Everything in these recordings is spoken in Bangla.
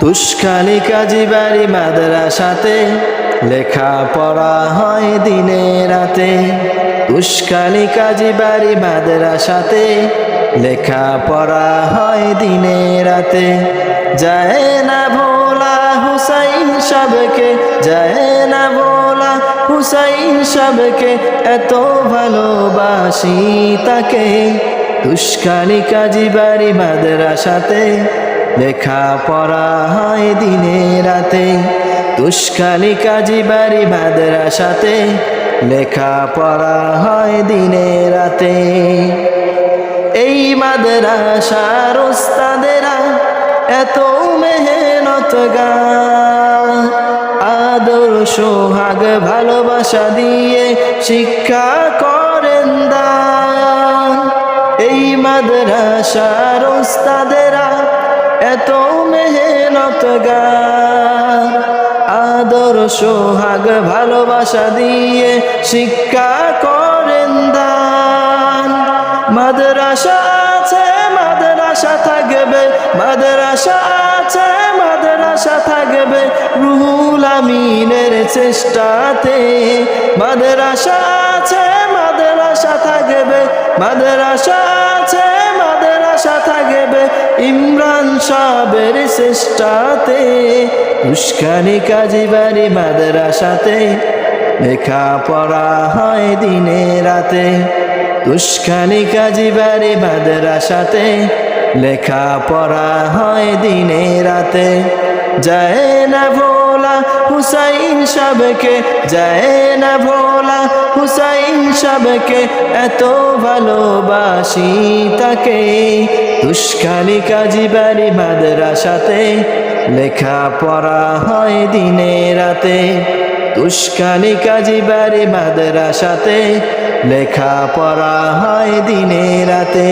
তুষ্কালি কাজী বাড়ি মাদ্রাসাতে লেখা পড়া হয় দিনে রাতে। তুষ্কালি কাজী বাড়ি মাদ্রাসাতে লেখা পড়া হয় দিনে রাতে। যায় না ভোলা হুসাইন সবকে যায় না ভোলা হুসাইন সবকে এত ভালোবাসি তাকে। তুষ্কালি কাজী বাড়ি মাদ্রাসাতে লেখা পড়া হয় দিনে রাতে তুষ্কালি কাজী বাড়ি ভাদরা মাদ্রাসাতে লেখা পড়া হয় দিনে রাতে। এই মাদ্রাসার ওস্তাদেরা এত মেহনত গা আদর, সোহাগ, ভালোবাসা দিয়ে শিক্ষা করেন দা এই মাদ্রাসার ওস্তাদেরা এত মেহনত গা আদর, সোহাগ, ভালোবাসা দিয়ে শিক্ষা করেন দান। মাদ্রাসা আছে, মাদ্রাসা থাকবে, মাদ্রাসা আছে, মাদ্রাসা থাকবে, রুহুল আমিনের চেষ্টাতে। মাদ্রাসা আছে, মাদ্রাসা থাকবে, মাদ্রাসা ইমরান সাহেবের চেষ্টাতে, উস্কানি কাজী বাড়ি মাদ্রাসাতে লেখা পড়া হয় দিনে রাতে, উস্কানি কাজী বাড়ি মাদ্রাসাতে লেখা পড়া হয় দিনে রাতে, যায় না হুসাইন সবকে যায় না ভোলা হুসাইন সবকে এত ভালোবাসি তাকে। তুষ্কানি কাজী বাড়ি মাদ্রাসাতে লেখা পড়া হয় দিনে রাতে। তুষ্কানি কাজী বাড়ি মাদ্রাসাতে লেখা পড়া হয় দিনে রাতে।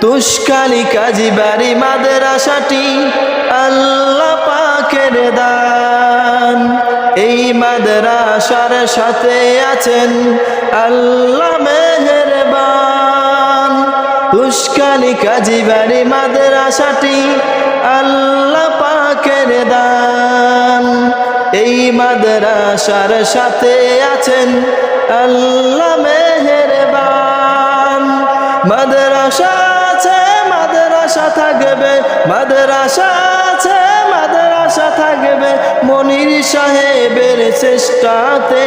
তুষ্কালি কাজী বাড়ি মাদ্রাসাটি আল্লাহ পাকের দান। এই মাদ্রাসার সাথে আছেন আল্লাহ মেহেরবান। তুষ্কালি কাজী বাড়ি মাদ্রাসাটি আল্লাহ পাকের দান। এই মাদ্রাসার সাথে আছেন আল্লাহ মেহেরবান। মাদ্রাসা আছে, মাদ্রাসা থাকবে, মাদ্রাসা মাদ্রাসা থাকবে মনির সাহেবের চেষ্টাতে।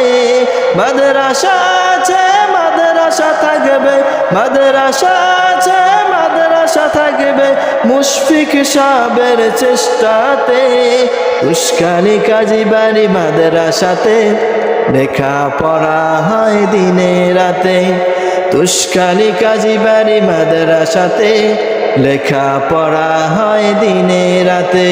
মাদ্রাসা আছে, মাদ্রাসা থাকবে, মাদ্রাসা আছে, মাদ্রাসা থাকবে মুশফিক সাহেবের চেষ্টাতে। উস্কানি কাজী বাড়ি মাদ্রাসাতে লেখা পড়া হয় দিনে রাতে। তুষ্কালি কাজী বাড়ি মাদ্রাসাতে লেখা পড়া হয় দিনে রাতে।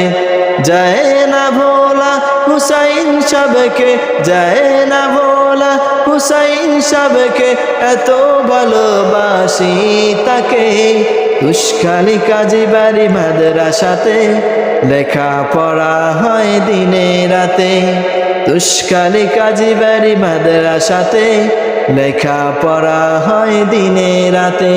যায় না ভোলা, হুসাইন সবকে যায় না ভোলা, হুসাইন সবকে এত ভালোবাসি তাকে। তুষ্কালি কাজী বাড়ি মাদ্রাসাতে লেখা পড়া হয় দিনে রাতে। তুষ্কালি কাজী বাড়ি মাদ্রাসাতে লেখা পড়া হয় দিনে রাতে।